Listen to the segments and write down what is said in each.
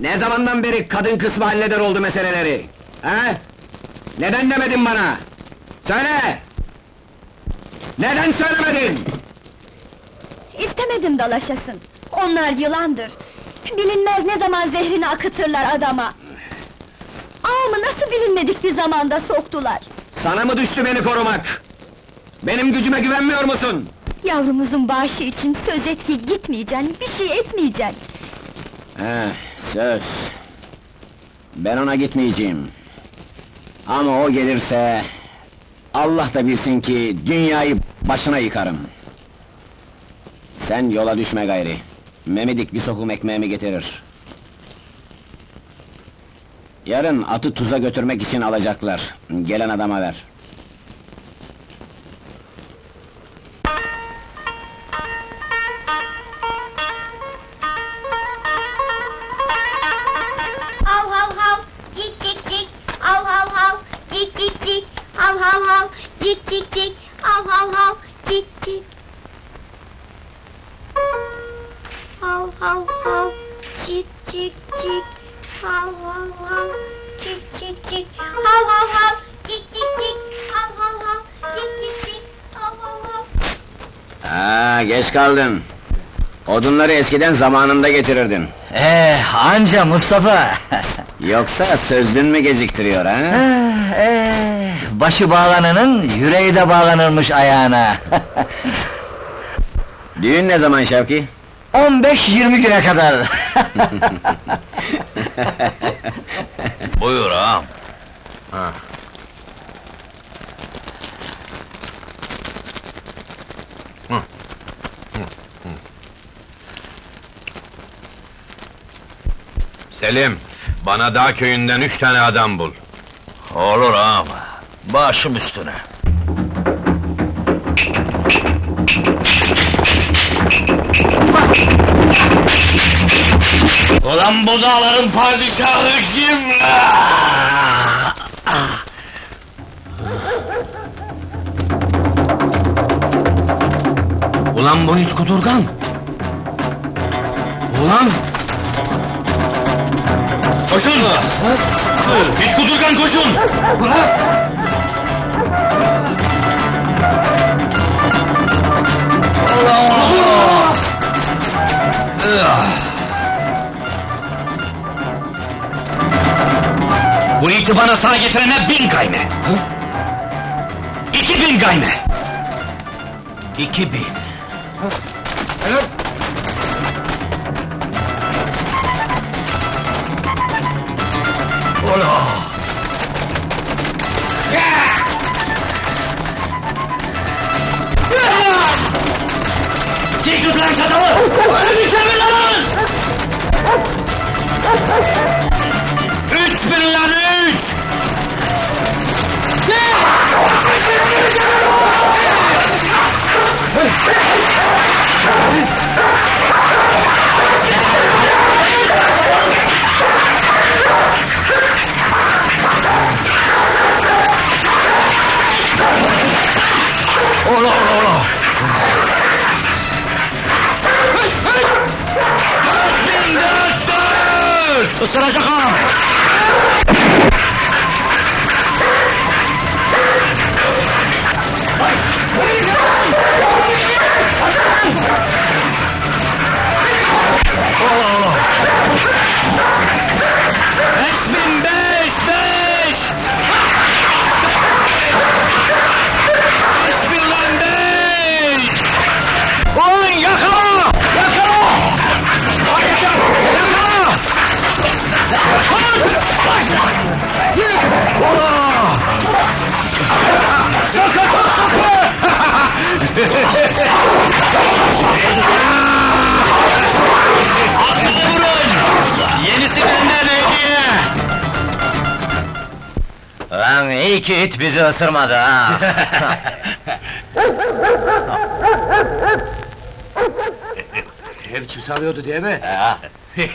Ne zamandan beri kadın kısmı halleder oldu meseleleri? He? Neden demedin bana? Söyle! Neden söylemedin? İstemedim dalaşasın. Onlar yılandır. Bilinmez ne zaman zehrini akıtırlar adama. Ağamı nasıl bilinmedik bir zamanda soktular. Sana mı düştü beni korumak? Benim gücüme güvenmiyor musun? Yavrumuzun bağışı için söz et ki gitmeyeceksin, bir şey etmeyeceksin. He, söz. Ben ona gitmeyeceğim. Ama o gelirse... Allah da bilsin ki dünyayı başına yıkarım. Sen yola düşme gayri. Memedik bir sokum ekmeğimi getirir. Yarın atı tuza götürmek için alacaklar. Gelen adama ver. Cik cik cik, hav hav hav, cik cik. Hav hav hav, cik cik cik, hav hav hav, cik cik cik, hav hav hav, cik cik cik, hav hav hav, cik cik cik, hav hav hav. Aa, geç kaldın. Odunları eskiden zamanında getirirdin. Ee, anca Mustafa. Yoksa sözlün mü geciktiriyor ha? ee, başı bağlananın yüreği de bağlanırmış ayağına. Düğün ne zaman Şevki? 15-20 güne kadar. Buyur ağam. Selim, bana dağ köyünden üç tane adam bul. Olur ağam. Başım üstüne. Ulan bu dağların padişahı kim la? Ulan bu it kudurgan! Ulan! Koşun! İt kudurgan koşun! Bu iti bana sağ getirene bin gayme! İki bin gayme! İki bin! Ola! Çek tut lan çatalı! Önünü çevir lan! Üç bin lan üç! Ola درجة غلط Atını vurun! Yenisi benden hediye! Lan iyi ki it bizi ısırmadı ha. Hep çalıyordu değil mi?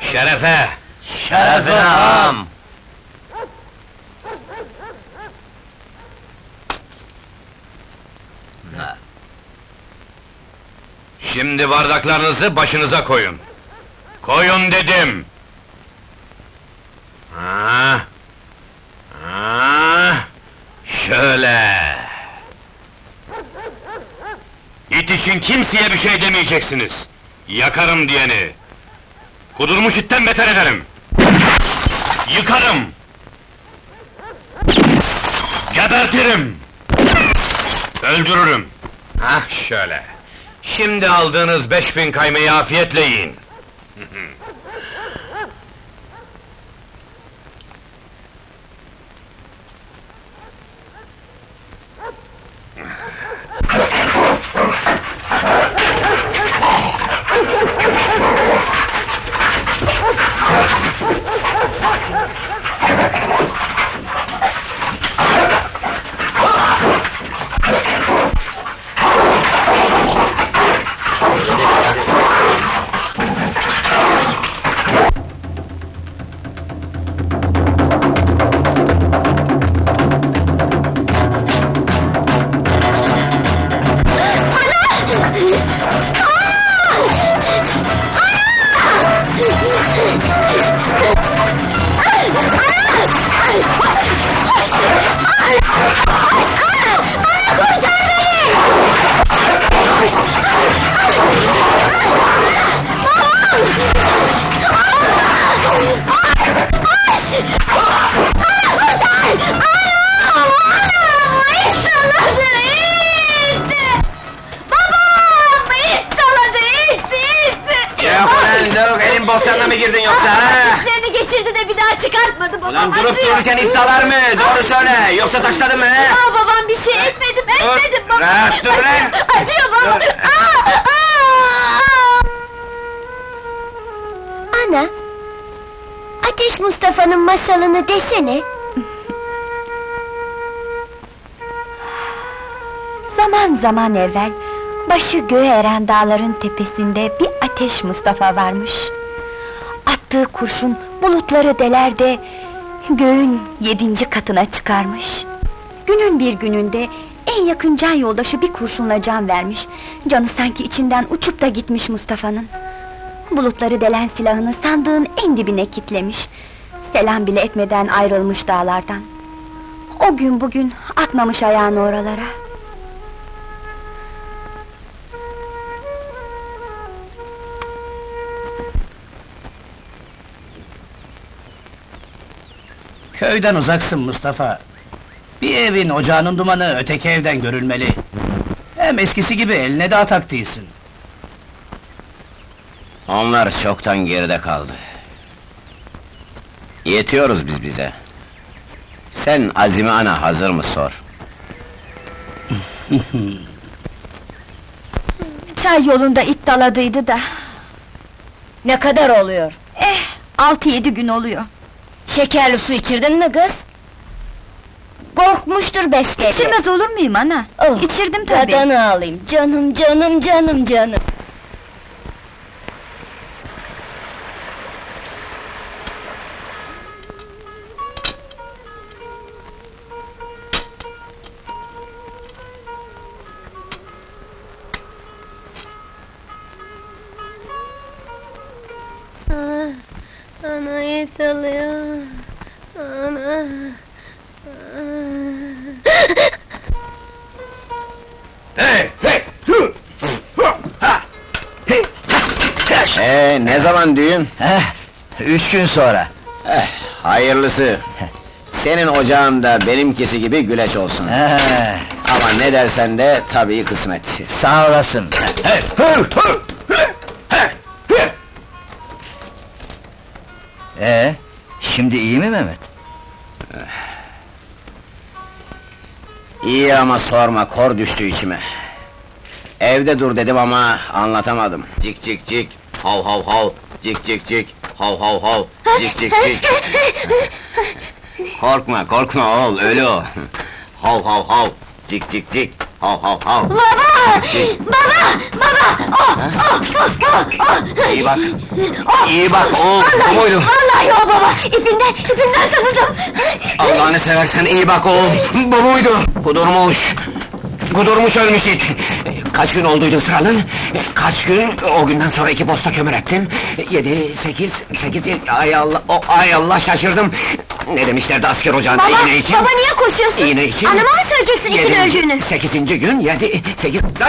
Şerefe! Şerefine ağam. Şimdi bardaklarınızı başınıza koyun. Koyun dedim! Ha? Ha? Şöyle! İt için kimseye bir şey demeyeceksiniz! Yakarım diyeni! Kudurmuş itten beter ederim! Yıkarım! Gebertirim! Öldürürüm! Hah şöyle! Şimdi aldığınız beş bin kaymayı afiyetle yiyin! bostanına mı girdin yoksa ha? Dişlerini geçirdi de bir daha çıkartmadı babam Ulan durup acıyor. dururken iptalar mı? Doğru söyle, yoksa taşladın mı he? Aa babam bir şey etmedim etmedim Dur, babam. rahat dur lan! Acıyor babam. Dur. Aa, aa! Ana, Ateş Mustafa'nın masalını desene. Zaman zaman evvel başı göğe eren dağların tepesinde bir ateş Mustafa varmış. Attığı kurşun bulutları deler de göğün yedinci katına çıkarmış. Günün bir gününde en yakın can yoldaşı bir kurşunla can vermiş. Canı sanki içinden uçup da gitmiş Mustafa'nın. Bulutları delen silahını sandığın en dibine kitlemiş. Selam bile etmeden ayrılmış dağlardan. O gün bugün atmamış ayağını oralara. Köyden uzaksın Mustafa. Bir evin ocağının dumanı öteki evden görülmeli. Hem eskisi gibi eline de atak değilsin. Onlar çoktan geride kaldı. Yetiyoruz biz bize. Sen Azime ana hazır mı sor? Çay yolunda it daladıydı da. Ne kadar oluyor? Eh, altı yedi gün oluyor. Şekerli su içirdin mi kız? Korkmuştur besbelli. İçirmez olur muyum ana? Oh, İçirdim tabii. Tadını alayım. Canım, canım, canım, canım. Ana it alıyor. Hey, hey, hu, ha, hey, ha, Ee, ne zaman düğün? Heh, üç gün sonra. Eh, hayırlısı. Senin ocağın da benimkisi gibi güleç olsun. He, Ama ne dersen de tabii kısmet. sağ olasın. Hey. Ee, şimdi iyi mi Mehmet? İyi ama sorma, kor düştü içime. Evde dur dedim ama anlatamadım. Cik cik cik, hav hav hav, cik cik cik, hav hav hav, cik cik cik. korkma, korkma oğul, ölü o. hav hav hav, cik cik cik, hav hav hav. Baba! Baba! Baba! Oh! Oh! Oh! Oh! Oh! İyi bak, iyi bak oğul, bu muydu? Vallahi o baba! İpinden, ipinden tanıdım! Allah'ını seversen iyi bak oğul, bu muydu? Kudurmuş, kudurmuş ölmüş it. Kaç gün olduydu sıralı? Kaç gün? O günden sonra iki posta kömür ettim. Yedi, sekiz, sekiz... Ay Allah, o, ay Allah şaşırdım! Ne demişlerdi asker ocağında Baba, iğne için? baba niye koşuyorsun? İğne için... Anama mı söyleyeceksin için Yedinci, öldüğünü? Sekizinci gün, yedi, sekiz...